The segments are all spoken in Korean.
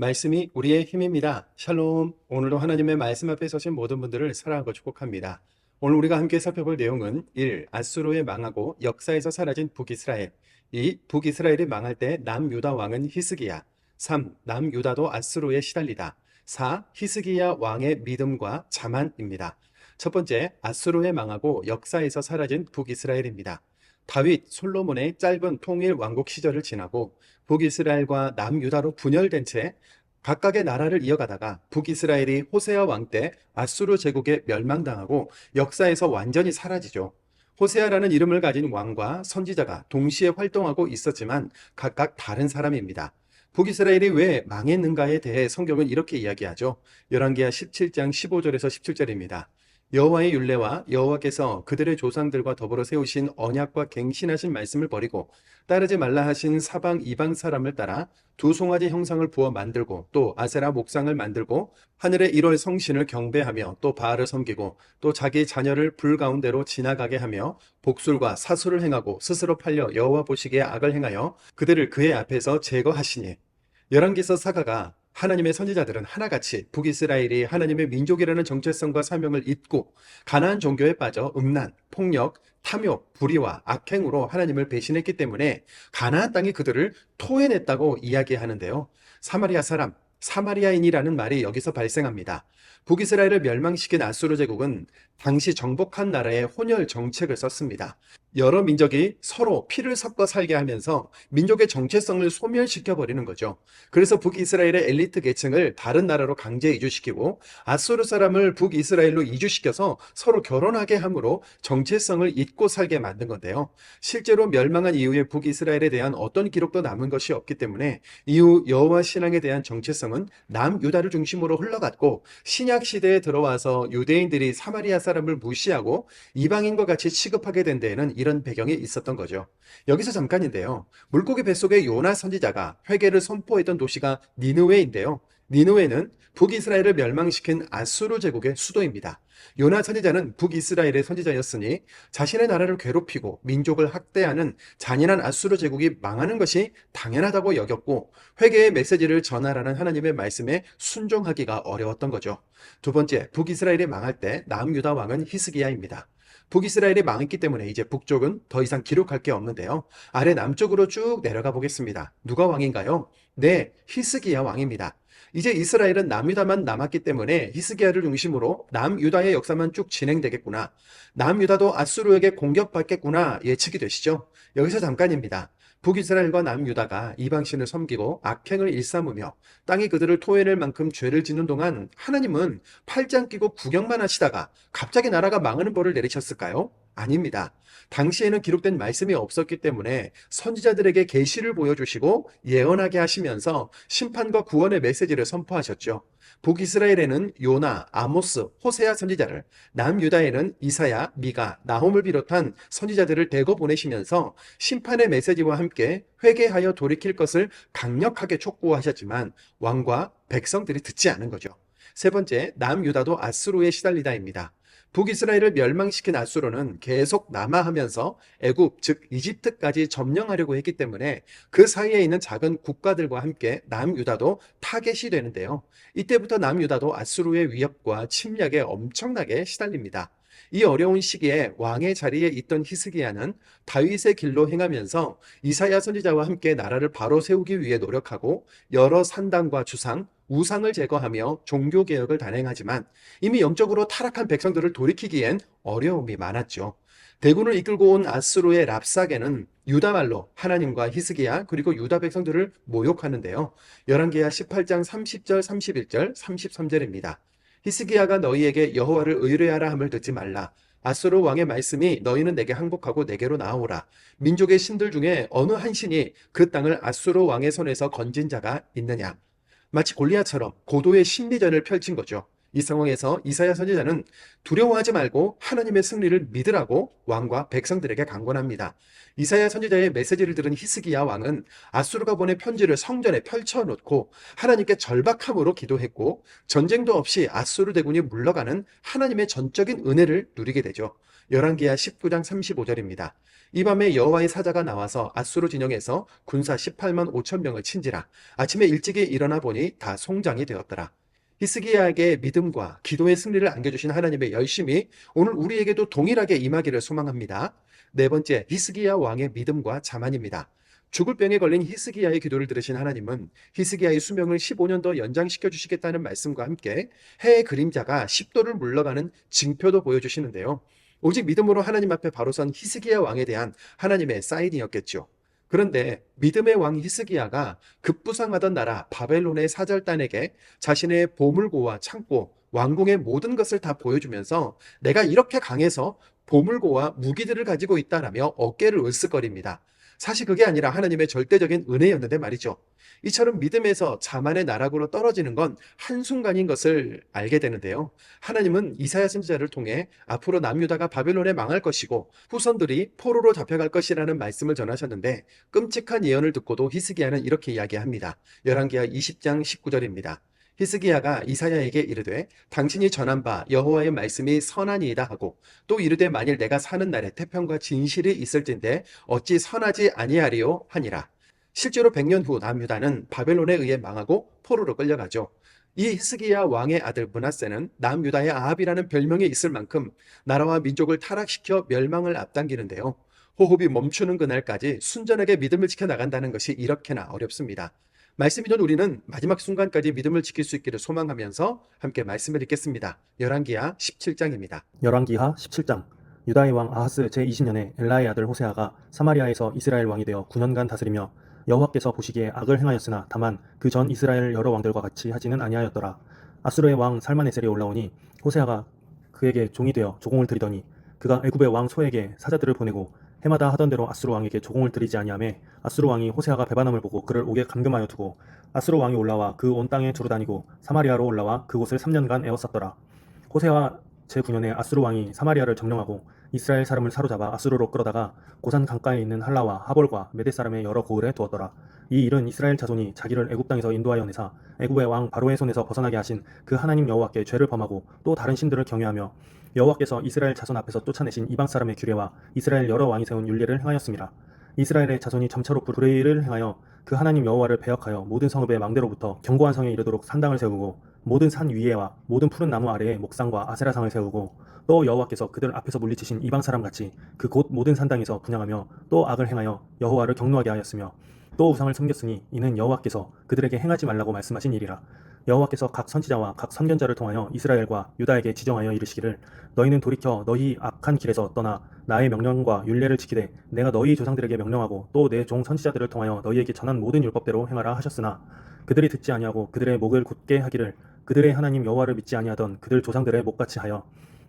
말씀이 우리의 힘입니다. 샬롬. 오늘도 하나님의 말씀 앞에 서신 모든 분들을 사랑하고 축복합니다. 오늘 우리가 함께 살펴볼 내용은 1. 아수르에 망하고 역사에서 사라진 북이스라엘 2. 북이스라엘이 망할 때 남유다 왕은 히스기야 3. 남유다도 아수르에 시달리다 4. 히스기야 왕의 믿음과 자만입니다. 첫 번째, 아수르에 망하고 역사에서 사라진 북이스라엘입니다. 다윗, 솔로몬의 짧은 통일 왕국 시절을 지나고 북이스라엘과 남유다로 분열된 채 각각의 나라를 이어가다가 북이스라엘이 호세아 왕 때 아수르 제국에 멸망당하고 역사에서 완전히 사라지죠. 호세아라는 이름을 가진 왕과 선지자가 동시에 활동하고 있었지만 각각 다른 사람입니다. 북이스라엘이 왜 망했는가에 대해 성경은 이렇게 이야기하죠. 열왕기하 17장 15절에서 17절입니다. 여호와의 율례와 여호와께서 그들의 조상들과 더불어 세우신 언약과 갱신하신 말씀을 버리고 따르지 말라 하신 사방 이방 사람을 따라 두 송아지 형상을 부어 만들고 또 아세라 목상을 만들고 하늘의 일월 성신을 경배하며 또 바알을 섬기고 또 자기 자녀를 불 가운데로 지나가게 하며 복술과 사수를 행하고 스스로 팔려 여호와 보시기에 악을 행하여 그들을 그의 앞에서 제거하시니. 열왕기서 사가가 하나님의 선지자들은 하나같이 북이스라엘이 하나님의 민족이라는 정체성과 사명을 잊고 가나안 종교에 빠져 음란, 폭력, 탐욕, 불의와 악행으로 하나님을 배신했기 때문에 가나안 땅이 그들을 토해냈다고 이야기하는데요. 사마리아 사람, 사마리아인이라는 말이 여기서 발생합니다. 북이스라엘을 멸망시킨 아수르 제국은 당시 정복한 나라의 혼혈 정책을 썼습니다. 여러 민족이 서로 피를 섞어 살게 하면서 민족의 정체성을 소멸시켜 버리는 거죠. 그래서 북이스라엘의 엘리트 계층을 다른 나라로 강제 이주시키고 아수르 사람을 북이스라엘로 이주시켜서 서로 결혼하게 함으로 정체성을 잊고 살게 만든 건데요. 실제로 멸망한 이후에 북이스라엘에 대한 어떤 기록도 남은 것이 없기 때문에 이후 여호와 신앙에 대한 정체성은 남유다를 중심으로 흘러갔고 신약 시대에 들어와서 유대인들이 사마리아 사람을 무시하고 이방인과 같이 취급하게 된 데에는 이런 배경이 있었던 거죠. 여기서 잠깐인데요. 물고기 뱃속의 요나 선지자가 회개를 선포했던 도시가 니느웨인데요. 니느웨는 북이스라엘을 멸망시킨 아수르 제국의 수도입니다. 요나 선지자는 북이스라엘의 선지자였으니 자신의 나라를 괴롭히고 민족을 학대하는 잔인한 아수르 제국이 망하는 것이 당연하다고 여겼고 회개의 메시지를 전하라는 하나님의 말씀에 순종하기가 어려웠던 거죠. 두 번째, 북이스라엘이 망할 때 남유다 왕은 히스기야입니다. 북이스라엘이 망했기 때문에 이제 북쪽은 더 이상 기록할 게 없는데요. 아래 남쪽으로 쭉 내려가 보겠습니다. 누가 왕인가요? 네, 히스기야 왕입니다. 이제 이스라엘은 남유다만 남았기 때문에 히스기야를 중심으로 남유다의 역사만 쭉 진행되겠구나. 남유다도 아수르에게 공격받겠구나 예측이 되시죠? 여기서 잠깐입니다. 북이스라엘과 남유다가 이방신을 섬기고 악행을 일삼으며 땅이 그들을 토해낼 만큼 죄를 짓는 동안 하나님은 팔짱 끼고 구경만 하시다가 갑자기 나라가 망하는 벌을 내리셨을까요? 아닙니다. 당시에는 기록된 말씀이 없었기 때문에 선지자들에게 계시를 보여주시고 예언하게 하시면서 심판과 구원의 메시지를 선포하셨죠. 북이스라엘에는 요나, 아모스, 호세아 선지자를, 남유다에는 이사야, 미가, 나홈을 비롯한 선지자들을 대거 보내시면서 심판의 메시지와 함께 회개하여 돌이킬 것을 강력하게 촉구하셨지만 왕과 백성들이 듣지 않은 거죠. 세 번째, 남유다도 아수르에 시달리다입니다. 북이스라엘을 멸망시킨 아수르는 계속 남하하면서 애굽 즉 이집트까지 점령하려고 했기 때문에 그 사이에 있는 작은 국가들과 함께 남유다도 타겟이 되는데요. 이때부터 남유다도 아수르의 위협과 침략에 엄청나게 시달립니다. 이 어려운 시기에 왕의 자리에 있던 히스기야는 다윗의 길로 행하면서 이사야 선지자와 함께 나라를 바로 세우기 위해 노력하고 여러 산당과 주상, 우상을 제거하며 종교 개혁을 단행하지만 이미 영적으로 타락한 백성들을 돌이키기엔 어려움이 많았죠. 대군을 이끌고 온 아스루의 랍사게는 유다 말로 하나님과 히스기야 그리고 유다 백성들을 모욕하는데요. 열왕기하 18장 30절, 31절, 33절입니다. 히스기야가 너희에게 여호와를 의뢰하라 함을 듣지 말라. 아수르 왕의 말씀이 너희는 내게 항복하고 내게로 나오라. 민족의 신들 중에 어느 한 신이 그 땅을 아수르 왕의 손에서 건진 자가 있느냐? 마치 골리앗처럼 고도의 심리전을 펼친 거죠. 이 상황에서 이사야 선지자는 두려워하지 말고 하나님의 승리를 믿으라고 왕과 백성들에게 강권합니다. 이사야 선지자의 메시지를 들은 히스기야 왕은 아수르가 보낸 편지를 성전에 펼쳐놓고 하나님께 절박함으로 기도했고 전쟁도 없이 아수르 대군이 물러가는 하나님의 전적인 은혜를 누리게 되죠. 열왕기하 19장 35절입니다. 이 밤에 여호와의 사자가 나와서 아수르 진영에서 군사 18만 5천 명을 친지라 아침에 일찍이 일어나 보니 다 송장이 되었더라. 히스기야에게 믿음과 기도의 승리를 안겨주신 하나님의 열심이 오늘 우리에게도 동일하게 임하기를 소망합니다. 네 번째, 히스기야 왕의 믿음과 자만입니다. 죽을 병에 걸린 히스기야의 기도를 들으신 하나님은 히스기야의 수명을 15년 더 연장시켜 주시겠다는 말씀과 함께 해의 그림자가 10도를 물러가는 징표도 보여주시는데요. 오직 믿음으로 하나님 앞에 바로 선 히스기야 왕에 대한 하나님의 사인이었겠죠. 그런데 믿음의 왕 히스기야가 급부상하던 나라 바벨론의 사절단에게 자신의 보물고와 창고, 왕궁의 모든 것을 다 보여주면서 내가 이렇게 강해서 보물고와 무기들을 가지고 있다라며 어깨를 으쓱거립니다. 사실 그게 아니라 하나님의 절대적인 은혜였는데 말이죠. 이처럼 믿음에서 자만의 나락으로 떨어지는 건 한순간인 것을 알게 되는데요. 하나님은 이사야 선지자를 통해 앞으로 남유다가 바벨론에 망할 것이고 후손들이 포로로 잡혀갈 것이라는 말씀을 전하셨는데 끔찍한 예언을 듣고도 히스기야는 이렇게 이야기합니다. 열왕기하 20장 19절입니다. 히스기야가 이사야에게 이르되 당신이 전한 바 여호와의 말씀이 선하니이다 하고 또 이르되 만일 내가 사는 날에 태평과 진실이 있을진데 어찌 선하지 아니하리요 하니라. 실제로 100년 후 남유다는 바벨론에 의해 망하고 포로로 끌려가죠. 이 히스기야 왕의 아들 문하세는 남유다의 아합이라는 별명이 있을 만큼 나라와 민족을 타락시켜 멸망을 앞당기는데요. 호흡이 멈추는 그날까지 순전하게 믿음을 지켜 나간다는 것이 이렇게나 어렵습니다. 말씀 이 전 우리는 마지막 순간까지 믿음을 지킬 수 있기를 소망하면서 함께 말씀을 읽겠습니다. 열왕기하 17장입니다. 열왕기하 17장 유다의 왕 아하스 제20년에 엘라의 아들 호세아가 사마리아에서 이스라엘 왕이 되어 9년간 다스리며 여호와께서 보시기에 악을 행하였으나 다만 그 전 이스라엘 여러 왕들과 같이 하지는 아니하였더라 아수르의 왕 살마네셀이 올라오니 호세아가 그에게 종이 되어 조공을 드리더니 그가 애굽의 왕 소에게 사자들을 보내고 해마다 하던 대로 아수르 왕에게 조공을 드리지 아니하매 아수르 왕이 호세아가 배반함을 보고 그를 옥에 감금하여 두고 아수르 왕이 올라와 그 온 땅에 두루 다니고 사마리아로 올라와 그곳을 3년간 에워쌌더라 호세아 제9년에 아수르 왕이 사마리아를 점령하고 이스라엘 사람을 사로잡아 아수르로 끌어다가 고산 강가에 있는 할라와 하볼과 메대 사람의 여러 고을에 두었더라. 이 일은 이스라엘 자손이 자기를 애굽 땅에서 인도하여 내사 애굽의 왕 바로의 손에서 벗어나게 하신 그 하나님 여호와께 죄를 범하고 또 다른 신들을 경외하며 여호와께서 이스라엘 자손 앞에서 쫓아내신 이방 사람의 규례와 이스라엘 여러 왕이 세운 율례를 행하였습니다. 이스라엘의 자손이 점차로 불의를 행하여 그 하나님 여호와를 배역하여 모든 성읍의 망대로부터 견고한 성에 이르도록 산당을 세우고 모든 산 위에와 모든 푸른 나무 아래에 목상과 아세라상을 세우고 또 여호와께서 그들 앞에서 물리치신 이방 사람 같이 그 곧 모든 산당에서 분양하며 또 악을 행하여 여호와를 경노하게 하였으며 또 우상을 섬겼으니 이는 여호와께서 그들에게 행하지 말라고 말씀하신 일이라. 여호와께서 각 선지자와 각 선견자를 통하여 이스라엘과 유다에게 지정하여 이르시기를 너희는 돌이켜 너희 악한 길에서 떠나 나의 명령과 율례를 지키되 내가 너희 조상들에게 명령하고 또 내 종 선지자들을 통하여 너희에게 전한 모든 율법대로 행하라 하셨으나 그들이 듣지 아니하고 그들의 목을 굳게 하기를 그들의 하나님 여호와를 믿지 아니하던 그들 조상들의 목같이 하여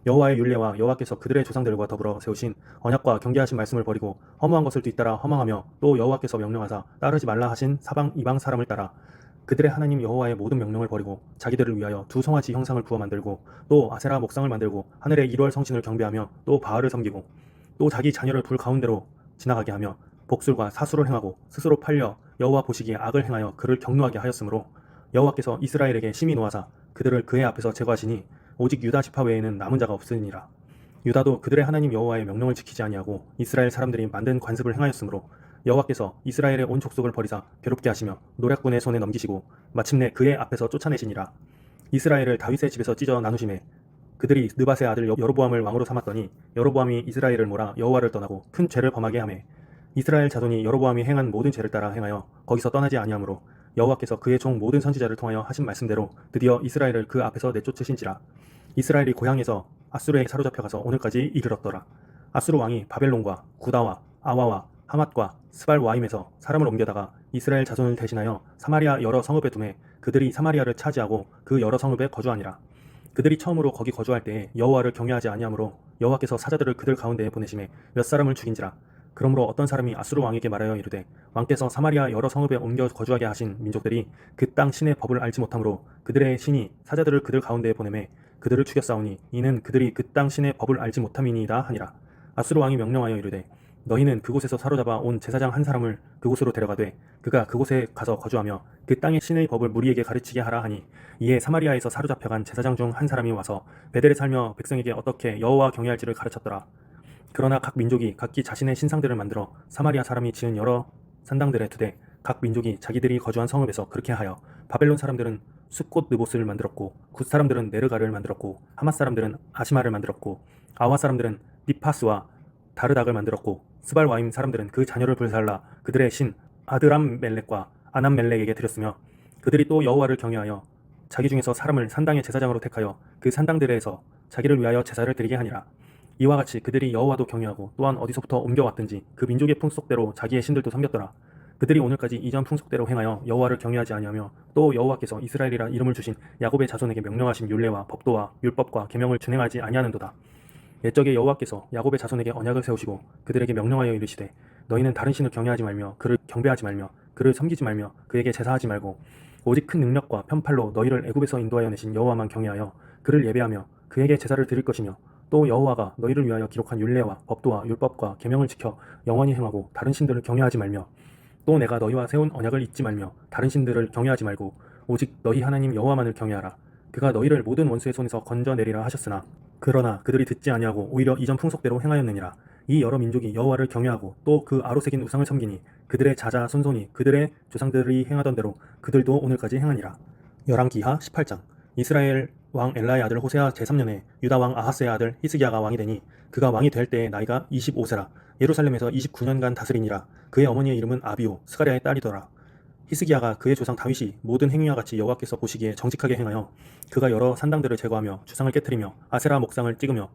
여호와의 율례와 여호와께서 그들의 조상들과 더불어 세우신 언약과 경계하신 말씀을 버리고 허무한 것을 뒤따라 허망하며 또 여호와께서 명령하사 따르지 말라 하신 사방 이방 사람을 따라 그들의 하나님 여호와의 모든 명령을 버리고 자기들을 위하여 두 송아지 형상을 부어 만들고 또 아세라 목상을 만들고 하늘의 일월 성신을 경배하며 또 바알을 섬기고 또 자기 자녀를 불 가운데로 지나가게 하며 복술과 사수를 행하고 스스로 팔려 여호와 보시기에 악을 행하여 그를 경노하게 하였으므로 여호와께서 이스라엘에게 심히 노하사 그들을 그의 앞에서 제거하시니 오직 유다 지파 외에는 남은 자가 없으니라. 유다도 그들의 하나님 여호와의 명령을 지키지 아니하고 이스라엘 사람들이 만든 관습을 행하였으므로 여호와께서 이스라엘의 온 족속을 버리사 괴롭게 하시며 노략군의 손에 넘기시고 마침내 그의 앞에서 쫓아내시니라. 이스라엘을 다윗의 집에서 찢어 나누심에 그들이 느밧의 아들 여- 여로보암을 왕으로 삼았더니 여로보암이 이스라엘을 몰아 여호와를 떠나고 큰 죄를 범하게 하매 이스라엘 자손이 여로보암이 행한 모든 죄를 따라 행하여 거기서 떠나지 아니하므로 여호와께서 그의 종 모든 선지자를 통하여 하신 말씀대로 드디어 이스라엘을 그 앞에서 내쫓으신지라 이스라엘이 고향에서 아수르에 사로잡혀 가서 오늘까지 이르렀더라. 아수르 왕이 바벨론과 구다와 아와와 하맛과 스발 와임에서 사람을 옮겨다가 이스라엘 자손을 대신하여 사마리아 여러 성읍에 두매 그들이 사마리아를 차지하고 그 여러 성읍에 거주하니라. 그들이 처음으로 거기 거주할 때에 여호와를 경외하지 아니하므로 여호와께서 사자들을 그들 가운데에 보내심에 몇 사람을 죽인지라. 그러므로 어떤 사람이 아수르 왕에게 말하여 이르되 왕께서 사마리아 여러 성읍에 옮겨 거주하게 하신 민족들이 그 땅 신의 법을 알지 못하므로 그들의 신이 사자들을 그들 가운데에 보내매 그들을 죽였사오니 이는 그들이 그 땅 신의 법을 알지 못함이니이다 하니라. 아수르 왕이 명령하여 이르되 너희는 그곳에서 사로잡아 온 제사장 한 사람을 그곳으로 데려가되 그가 그곳에 가서 거주하며 그 땅의 신의 법을 무리에게 가르치게 하라 하니 이에 사마리아에서 사로잡혀간 제사장 중 한 사람이 와서 베델에 살며 백성에게 어떻게 여호와 경외할지를 가르쳤더라. 그러나 각 민족이 각기 자신의 신상들을 만들어 사마리아 사람이 지은 여러 산당들에 두되 각 민족이 자기들이 거주한 성읍에서 그렇게 하여 바벨론 사람들은 숫꽃 느봇을 만들었고 굿 사람들은 네르가를 만들었고 하맛 사람들은 아시마를 만들었고 아와 사람들은 니파스와 다르닥을 만들었고 스발와임 사람들은 그 자녀를 불살라 그들의 신 아드람 멜렉과 아남 멜렉에게 드렸으며 그들이 또 여호와를 경외하여 자기 중에서 사람을 산당의 제사장으로 택하여 그 산당들에서 자기를 위하여 제사를 드리게 하니라 이와 같이 그들이 여호와도 경외하고 또한 어디서부터 옮겨왔든지 그 민족의 풍속대로 자기의 신들도 섬겼더라. 그들이 오늘까지 이전 풍속대로 행하여 여호와를 경외하지 아니하며 또 여호와께서 이스라엘이라 이름을 주신 야곱의 자손에게 명령하신 율례와 법도와 율법과 계명을 준행하지 아니하는도다. 옛적에 여호와께서 야곱의 자손에게 언약을 세우시고 그들에게 명령하여 이르시되 너희는 다른 신을 경외하지 말며 그를 경배하지 말며 그를 섬기지 말며 그에게 제사하지 말고 오직 큰 능력과 편팔로 너희를 애굽에서 인도하여 내신 여호와만 경외하여 그를 예배하며 그에게 제사를 드릴 것이며 또 여호와가 너희를 위하여 기록한 율례와 법도와 율법과 계명을 지켜 영원히 행하고 다른 신들을 경외하지 말며 또 내가 너희와 세운 언약을 잊지 말며 다른 신들을 경외하지 말고 오직 너희 하나님 여호와만을 경외하라. 그가 너희를 모든 원수의 손에서 건져내리라 하셨으나 그러나 그들이 듣지 아니하고 오히려 이전 풍속대로 행하였느니라. 이 여러 민족이 여호와를 경외하고 또 그 아로새긴 우상을 섬기니 그들의 자자 손손이 그들의 조상들이 행하던 대로 그들도 오늘까지 행하니라. 열왕기하 18장. 이스라엘 왕 엘라의 아들 호세아 제3년에 유다 왕 아하스의 아들 히스기야가 왕이 되니 그가 왕이 될 때의 나이가 25세라 예루살렘에서 29년간 다스리니라. 그의 어머니의 이름은 아비오 스가랴의 딸이더라. 히스기야가 그의 조상 다윗이 모든 행위와 같이 여호와께서 보시기에 정직하게 행하여 그가 여러 산당들을 제거하며 주상을 깨뜨리며 아세라 목상을 찍으며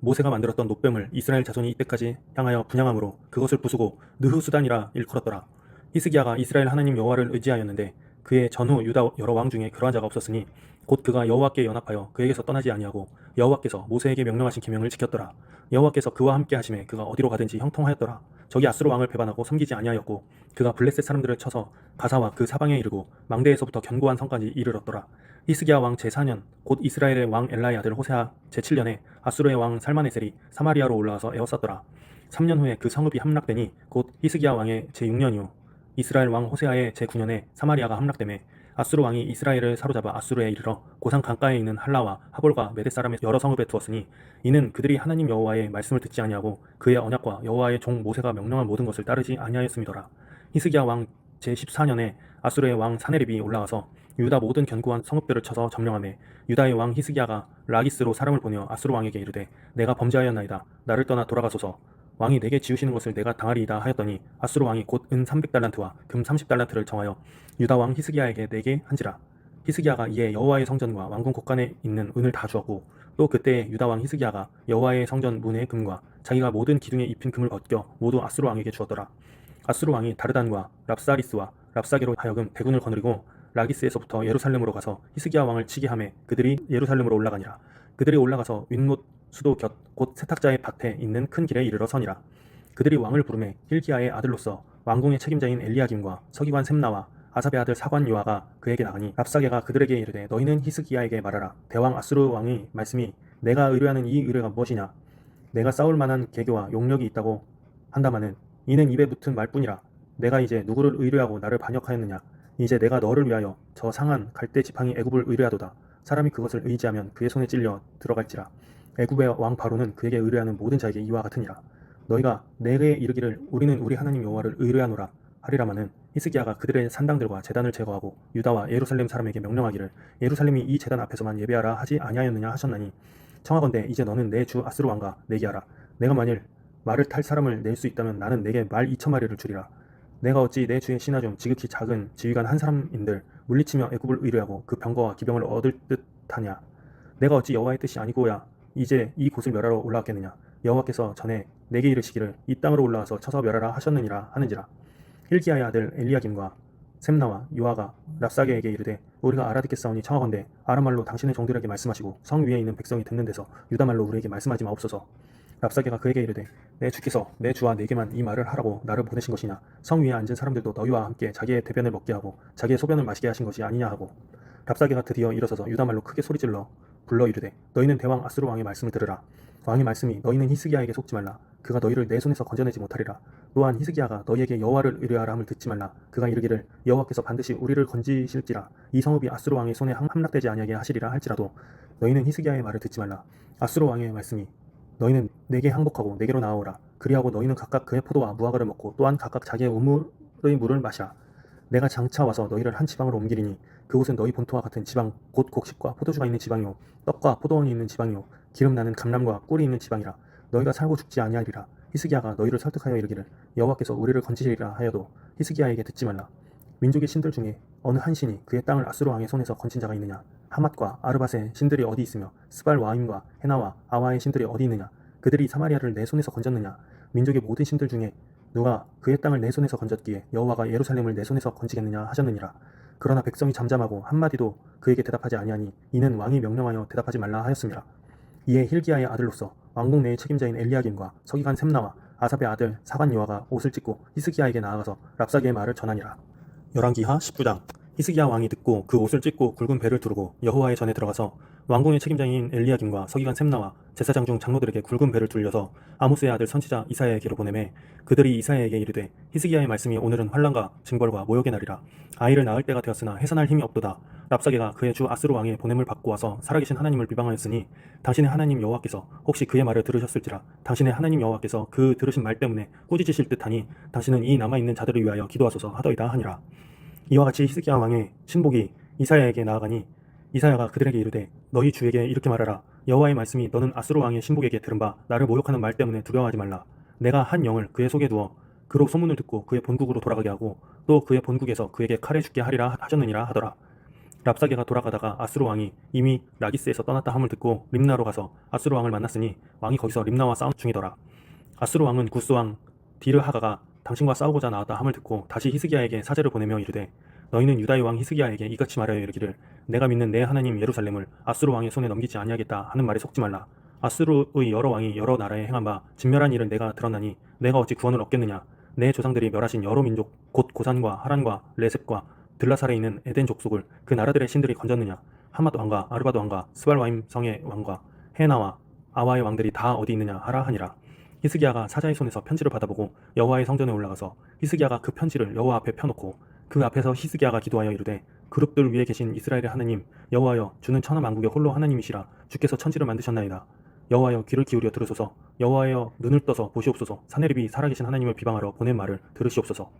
모세가 만들었던 노뱀을 이스라엘 자손이 이때까지 향하여 분양함으로 그것을 부수고 느후 수단이라 일컬었더라. 히스기야가 이스라엘 하나님 여호와를 의지하였는데 그의 전후 유다 여러 왕 중에 그러한 자가 없었으니 곧 그가 여호와께 연합하여 그에게서 떠나지 아니하고 여호와께서 모세에게 명령하신 계명을 지켰더라. 여호와께서 그와 함께 하심에 그가 어디로 가든지 형통하였더라. 저기 아스로 왕을 배반하고 섬기지 아니하였고 그가 블레셋 사람들을 쳐서 가사와 그 사방에 이르고 망대에서부터 견고한 성까지 이르렀더라. 히스기야 왕 제4년 곧 이스라엘의 왕 엘라의 아들 호세아 제7년에 아수르의 왕 살마네셀이 사마리아로 올라와서 에워쌌더라. 3년 후에 그 성읍이 함락되니 곧 히스기야 왕의 제6년이요 이스라엘 왕 호세아의 제9년에 사마리아가 함락되매 아수르 왕이 이스라엘을 사로잡아 아수르에 이르러 고산 강가에 있는 할라와 하볼과 메대 사람의 여러 성읍에 두었으니 이는 그들이 하나님 여호와의 말씀을 듣지 아니하고 그의 언약과 여호와의 종 모세가 명령한 모든 것을 따르지 아니하였음이더라. 히스기야 왕 제14년에 아수르의 왕 사네립이 올라와서 유다 모든 견고한 성읍들을 쳐서 점령하매 유다의 왕 히스기야가 라기스로 사람을 보내어 아수르 왕에게 이르되 내가 범죄하였나이다. 나를 떠나 돌아가소서 왕이 내게 지우시는 것을 내가 당하리이다 하였더니 아수르 왕이 곧 은 300달란트와 금 30달란트를 정하여 유다 왕 히스기야에게 내게 한지라. 히스기야가 이에 여호와의 성전과 왕궁 곳간에 있는 은을 다 주었고 또 그때 유다 왕 히스기야가 여호와의 성전 문의 금과 자기가 모든 기둥에 입힌 금을 벗겨 모두 아수르 왕에게 주었더라. 아수르 왕이 다르단과 랍사리스와 랍사게로 하여금 대군을 거느리고 라기스에서부터 예루살렘으로 가서 히스기야 왕을 치게 하매 그들이 예루살렘으로 올라가니라. 그들이 올라가서 윗못 수도 곁 곧 세탁자의 밭에 있는 큰 길에 이르러 서니라. 그들이 왕을 부르매 힐기야의 아들로서 왕궁의 책임자인 엘리야김과 서기관 셈나와 아삽의 아들 사관 요아가 그에게 나가니 랍사게가 그들에게 이르되 너희는 히스기야에게 말하라. 대왕 아수르 왕의 말씀이 내가 의뢰하는 이 의뢰가 무엇이냐? 내가 싸울 만한 계교와 용력이 있다고 한다마는 이는 입에 붙은 말뿐이라. 내가 이제 누구를 의뢰하고 나를 반역하였느냐? 이제 내가 너를 위하여 저 상한 갈대 지팡이 애굽을 의뢰하도다. 사람이 그것을 의지하면 그의 손에 찔려 들어갈지라 애굽의 왕 바로는 그에게 의뢰하는 모든 자에게 이와 같으니라. 너희가 내게 이르기를 우리는 우리 하나님 여호와를 의뢰하노라 하리라마는 히스기야가 그들의 산당들과 제단을 제거하고 유다와 예루살렘 사람에게 명령하기를 예루살렘이 이 제단 앞에서만 예배하라 하지 아니하였느냐 하셨나니 청하건대 이제 너는 내 주 아스루 왕과 내기하라. 내가 만일 말을 탈 사람을 낼 수 있다면 나는 내게 말 이천 마리를 주리라. 내가 어찌 내 주의 신하 중 지극히 작은 지휘관 한 사람인들 물리치며 애굽을 의뢰하고 그 병거와 기병을 얻을 듯하냐? 내가 어찌 여호와의 뜻이 아니고야 이제 이 곳을 멸하러 올라왔겠느냐? 여호와께서 전에 내게 이르시기를 이 땅으로 올라와서 쳐서 멸하라 하셨느니라 하는지라. 힐기야의 아들 엘리야김과 셈나와 요아가 랍사게에게 이르되 우리가 알아듣겠사오니 청하건대 아람말로 당신의 종들에게 말씀하시고 성 위에 있는 백성이 듣는 데서 유다말로 우리에게 말씀하지 마옵소서. 랍사게가 그에게 이르되 내 주께서 내 주와 내게만 이 말을 하라고 나를 보내신 것이냐 성 위에 앉은 사람들도 너희와 함께 자기의 대변을 먹게 하고 자기의 소변을 마시게 하신 것이 아니냐 하고. 랍사게가 드디어 일어서서 유다말로 크게 소리질러 불러 이르되 너희는 대왕 아수르 왕의 말씀을 들으라. 왕의 말씀이 너희는 히스기야에게 속지 말라. 그가 너희를 내 손에서 건져내지 못하리라. 또한 히스기야가 너희에게 여호와를 의뢰하라 함을 듣지 말라. 그가 이르기를 여호와께서 반드시 우리를 건지실지라. 이 성읍이 아수르 왕의 손에 함- 함락되지 아니하게 하시리라 할지라도 너희는 히스기야의 말을 듣지 말라. 아수르 왕의 말씀이 너희는 내게 항복하고 내게로 나아오라. 그리하고 너희는 각각 그의 포도와 무화과를 먹고 또한 각각 자기의 우물의 물을 마시라. 내가 장차 와서 너희를 한 지방으로 옮기리니 그곳은 너희 본토와 같은 지방 곧 곡식과 포도주가 있는 지방이요. 떡과 포도원이 있는 지방이요. 기름 나는 감람과 꿀이 있는 지방이라. 너희가 살고 죽지 아니하리라. 히스기야가 너희를 설득하여 이르기를. 여호와께서 우리를 건지시리라 하여도 히스기야에게 듣지 말라. 민족의 신들 중에 어느 한 신이 그의 땅을 아수르 왕의 손에서 건진 자가 있느냐? 하맛과 아르밧의 신들이 어디 있으며 스발 와임과 헤나와 아와의 신들이 어디 있느냐? 그들이 사마리아를 내 손에서 건졌느냐? 민족의 모든 신들 중에 누가 그의 땅을 내 손에서 건졌기에 여호와가 예루살렘을 내 손에서 건지겠느냐 하셨느니라 그러나 백성이 잠잠하고 한마디도 그에게 대답하지 아니하니 이는 왕이 명령하여 대답하지 말라 하였습니다. 이에 힐기야의 아들로서 왕궁 내의 책임자인 엘리야김과 서기관 셈나와 아삽의 아들 사관 요아가 옷을 찢고 히스기야에게 나아가서 랍사기의 말을 전하니라. 열왕기하 19장 히스기야 왕이 듣고 그 옷을 찢고 굵은 배를 두르고 여호와의 전에 들어가서 왕궁의 책임자인 엘리야김과 서기관 셈나와 제사장 중 장로들에게 굵은 배를 둘려서 아모스의 아들 선지자 이사야에게로 보내매 그들이 이사야에게 이르되 히스기야의 말씀이 오늘은 환란과 징벌과 모욕의 날이라 아이를 낳을 때가 되었으나 해산할 힘이 없도다. 랍사게가 그의 주 아스루 왕의 보냄을 받고 와서 살아계신 하나님을 비방하였으니 당신의 하나님 여호와께서 혹시 그의 말을 들으셨을지라 당신의 하나님 여호와께서 그 들으신 말 때문에 꾸짖으실 듯하니 당신은 이 남아 있는 자들을 위하여 기도하소서 하더이다 하니라 이와 같이 히스기야 왕의 신복이 이사야에게 나아가니 이사야가 그들에게 이르되 너희 주에게 이렇게 말하라. 여호와의 말씀이 너는 아수르 왕의 신복에게 들은 바 나를 모욕하는 말 때문에 두려워하지 말라. 내가 한 영을 그의 속에 두어 그로 소문을 듣고 그의 본국으로 돌아가게 하고 또 그의 본국에서 그에게 칼에 죽게 하리라 하셨느니라 하더라. 랍사게가 돌아가다가 아수르 왕이 이미 라기스에서 떠났다 함을 듣고 림나로 가서 아수르 왕을 만났으니 왕이 거기서 림나와 싸움 중이더라. 아수르 왕은 구스 왕 디르하가가 당신과 싸우고자 나왔다 함을 듣고 다시 히스기야에게 사제를 보내며 이르되 너희는 유다의 왕 히스기야에게 이같이 말하여 이르기를 내가 믿는 내 하나님 예루살렘을 아수르 왕의 손에 넘기지 아니하겠다 하는 말에 속지 말라. 아수르의 여러 왕이 여러 나라에 행한 바 진멸한 일을 내가 들었나니 내가 어찌 구원을 얻겠느냐? 내 조상들이 멸하신 여러 민족 곧 고산과 하란과 레셉과 들라살에 있는 에덴 족속을 그 나라들의 신들이 건졌느냐? 하맛 왕과 아르바도 왕과 스발와임 성의 왕과 헤나와 아와의 왕들이 다 어디 있느냐 하라 하니라 히스기야가 사자의 손에서 편지를 받아보고 여호와의 성전에 올라가서 히스기야가 그 편지를 여호와 앞에 펴놓고 그 앞에서 히스기야가 기도하여 이르되 그룹들 위에 계신 이스라엘의 하나님 여호와여 주는 천하 만국의 홀로 하나님이시라. 주께서 천지를 만드셨나이다. 여호와여 귀를 기울여 들으소서. 여호와여 눈을 떠서 보시옵소서. 사내립이 살아계신 하나님을 비방하러 보낸 말을 들으시옵소서.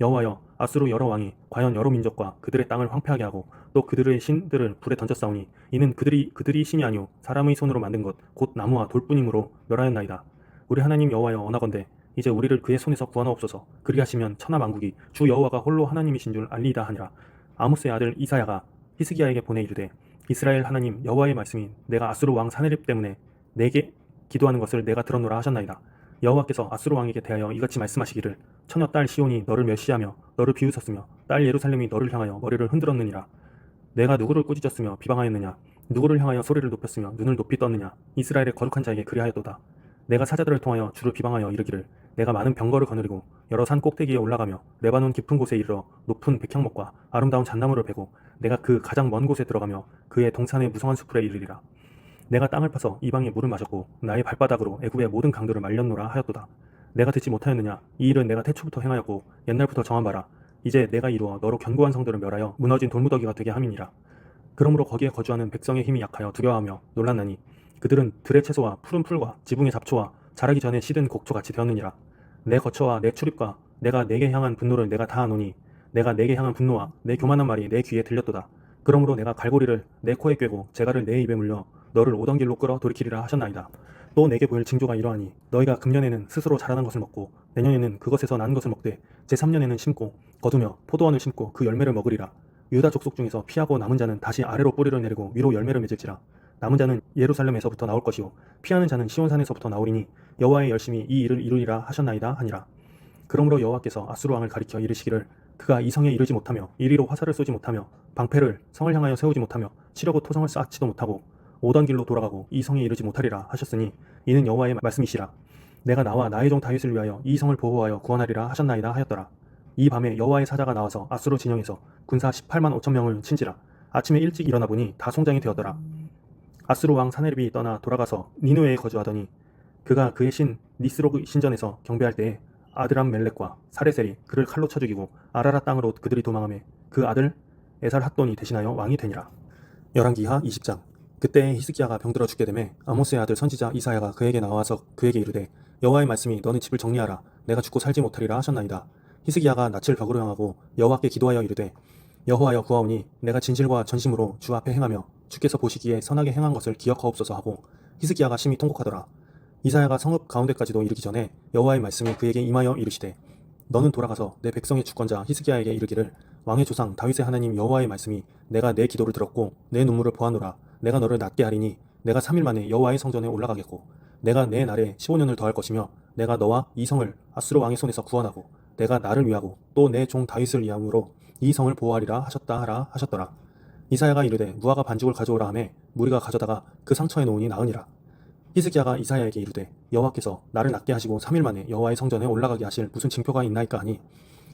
여호와여 아수르 여러 왕이 과연 여러 민족과 그들의 땅을 황폐하게 하고 또 그들의 신들을 불에 던졌사오니 이는 그들이 그들이 신이 아니오 사람의 손으로 만든 것 곧 나무와 돌뿐이므로 멸하였나이다 우리 하나님 여호와여 원하건대 이제 우리를 그의 손에서 구하옵소서. 그리 하시면 천하 만국이 주 여호와가 홀로 하나님이신 줄 알리이다 하니라. 아모스의 아들 이사야가 히스기야에게 보내 이르되 이스라엘 하나님 여호와의 말씀이 내가 아수르 왕 사네립 때문에 내게 기도하는 것을 내가 들었노라 하셨나이다. 여호와께서 아수르 왕에게 대하여 이같이 말씀하시기를 처녀 딸 시온이 너를 멸시하며 너를 비웃었으며 딸 예루살렘이 너를 향하여 머리를 흔들었느니라. 내가 누구를 꾸짖었으며 비방하였느냐? 누구를 향하여 소리를 높였으며 눈을 높이 떴느냐? 이스라엘의 거룩한 자에게 그리하였도다 내가 사자들을 통하여 주를 비방하여 이르기를 내가 많은 병거를 거느리고 여러 산 꼭대기에 올라가며 레바논 깊은 곳에 이르러 높은 백향목과 아름다운 잣나무를 베고 내가 그 가장 먼 곳에 들어가며 그의 동산의 무성한 수풀에 이르리라. 내가 땅을 파서 이방의 물을 마셨고 나의 발바닥으로 애굽의 모든 강들을 말렸노라 하였도다. 내가 듣지 못하였느냐? 이 일은 내가 태초부터 행하였고 옛날부터 정한 바라. 이제 내가 이루어 너로 견고한 성들을 멸하여 무너진 돌무더기가 되게 함이니라. 그러므로 거기에 거주하는 백성의 힘이 약하여 두려워하며 놀랐나니 그들은 들의 채소와 푸른 풀과 지붕의 잡초와 자라기 전에 시든 곡초같이 되었느니라. 내 거처와 내 출입과 내가 내게 향한 분노를 내가 다 아노니 내가 내게 향한 분노와 내 교만한 말이 내 귀에 들렸도다. 그러므로 내가 갈고리를 내 코에 꿰고 재갈을 내 입에 물려 너를 오던 길로 끌어 돌이키리라 하셨나이다. 또 내게 보일 징조가 이러하니 너희가 금년에는 스스로 자라난 것을 먹고 내년에는 그것에서 난 것을 먹되 제3년에는 심고 거두며 포도원을 심고 그 열매를 먹으리라. 유다 족속 중에서 피하고 남은 자는 다시 아래로 뿌리를 내리고 위로 열매를 맺을지라 남은 자는 예루살렘에서부터 나올 것이요 피하는 자는 시온산에서부터 나오리니 여호와의 열심히 이 일을 이루리라 하셨나이다 하니라 그러므로 여호와께서 아수르 왕을 가리켜 이르시기를 그가 이 성에 이르지 못하며 이리로 화살을 쏘지 못하며 방패를 성을 향하여 세우지 못하며 치려고 토성을 쌓지도 못하고 오던 길로 돌아가고 이 성에 이르지 못하리라 하셨으니 이는 여호와의 말씀이시라 내가 나와 나의 종 다윗을 위하여 이 성을 보호하여 구원하리라 하셨나이다 하였더라. 이 밤에 여호와의 사자가 나와서 아수르 진영에서 군사 18만 5천 명을 친지라. 아침에 일찍 일어나 보니 다 송장이 되었더라. 아수르 왕 사네립이 떠나 돌아가서 니누에에 거주하더니 그가 그의 신 니스로그 신전에서 경배할 때에 아드람 멜렉과 사레셀이 그를 칼로 쳐 죽이고 아라라 땅으로 그들이 도망하며 그 아들 에살 핫돈이 대신하여 왕이 되니라. 열왕기하 20장 그때 히스기야가 병들어 죽게 되매 아모스의 아들 선지자 이사야가 그에게 나와서 그에게 이르되 여호와의 말씀이 너는 집을 정리하라 내가 죽고 살지 못하리라 하셨나이다. 히스기야가 낯을 벽으로 향하고 여호와께 기도하여 이르되 여호와여 구하오니 내가 진실과 전심으로 주 앞에 행하며 주께서 보시기에 선하게 행한 것을 기억하옵소서 하고 히스기야가 심히 통곡하더라. 이사야가 성읍 가운데까지도 이르기 전에 여호와의 말씀이 그에게 임하여 이르시되 너는 돌아가서 내 백성의 주권자 히스기야에게 이르기를 왕의 조상 다윗의 하나님 여호와의 말씀이 내가 내 기도를 들었고 내 눈물을 보아노라 내가 너를 낫게 하리니 내가 3일 만에 여호와의 성전에 올라가겠고 내가 내 날에 15년을 더할 것이며 내가 너와 이 성을 아수르 왕의 손에서 구원하고 내가 나를 위하고 또 내 종 다윗을 위함으로 이 성을 보호하리라 하셨다 하라 하셨더라 이사야가 이르되 무화과 반죽을 가져오라 하매 무리가 가져다가 그 상처에 놓으니 나으니라. 히스기야가 이사야에게 이르되 여호와께서 나를 낫게 하시고 3일 만에 여호와의 성전에 올라가게 하실 무슨 징표가 있나이까 하니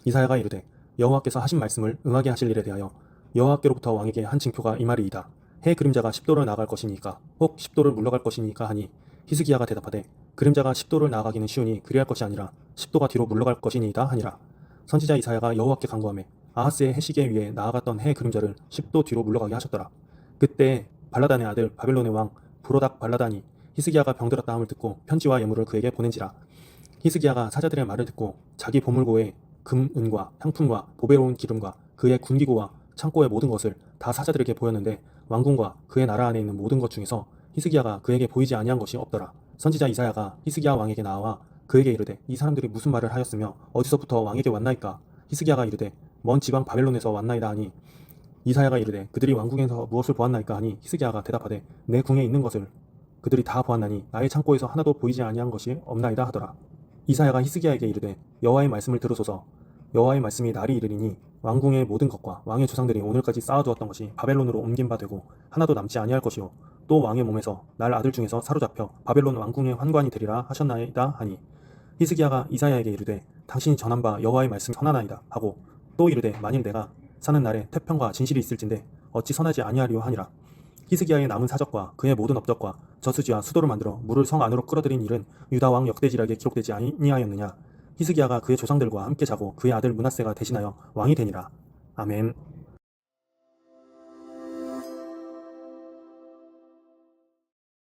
이사야가 이르되 여호와께서 하신 말씀을 응하게 하실 일에 대하여 여호와께로부터 왕에게 한 징표가 이 말이이다. 해 그림자가 10도를 나아갈 것이니까 혹 10도를 물러갈 것이니까 하니 히스기야가 대답하되 그림자가 10도를 나아가기는 쉬우니 그리할 것이 아니라 10도가 뒤로 물러갈 것이니이다 하니라. 선지자 이사야가 여호와께 간구하며 아하스의 해시계 위에 나아갔던 해 그림자를 10도 뒤로 물러가게 하셨더라 그때 발라단의 아들 바벨론의 왕 브로닥 발라단이 히스기야가 병들었다 함을 듣고 편지와 예물을 그에게 보낸지라 히스기야가 사자들의 말을 듣고 자기 보물고에 금, 은과 향품과 보배로운 기름과 그의 군기고와 창고의 모든 것을 다 사자들에게 보였는데 왕궁과 그의 나라 안에 있는 모든 것 중에서 히스기야가 그에게 보이지 아니한 것이 없더라. 선지자 이사야가 히스기야 왕에게 나와 그에게 이르되 이 사람들이 무슨 말을 하였으며 어디서부터 왕에게 왔나이까? 히스기야가 이르되 먼 지방 바벨론에서 왔나이다 하니 이사야가 이르되 그들이 왕궁에서 무엇을 보았나이까 하니 히스기야가 대답하되 내 궁에 있는 것을 그들이 다 보았나니 나의 창고에서 하나도 보이지 아니한 것이 없나이다 하더라. 이사야가 히스기야에게 이르되 여호와의 말씀을 들으소서 여호와의 말씀이 날이 이르리니 왕궁의 모든 것과 왕의 조상들이 오늘까지 쌓아두었던 것이 바벨론으로 옮긴 바 되고 하나도 남지 아니할 것이요 또 왕의 몸에서 날 아들 중에서 사로잡혀 바벨론 왕궁의 환관이 되리라 하셨나이다 하니 히스기야가 이사야에게 이르되 당신이 전한 바 여호와의 말씀이 선하나이다 하고 또 이르되 만일 내가 사는 날에 태평과 진실이 있을진데 어찌 선하지 아니하리요 하니라. 히스기야의 남은 사적과 그의 모든 업적과 저수지와 수도를 만들어 물을 성 안으로 끌어들인 일은 유다 왕 역대지락에 기록되지 아니하였느냐. 히스기야가 그의 조상들과 함께 자고 그의 아들 문하세가 대신하여 왕이 되니라. 아멘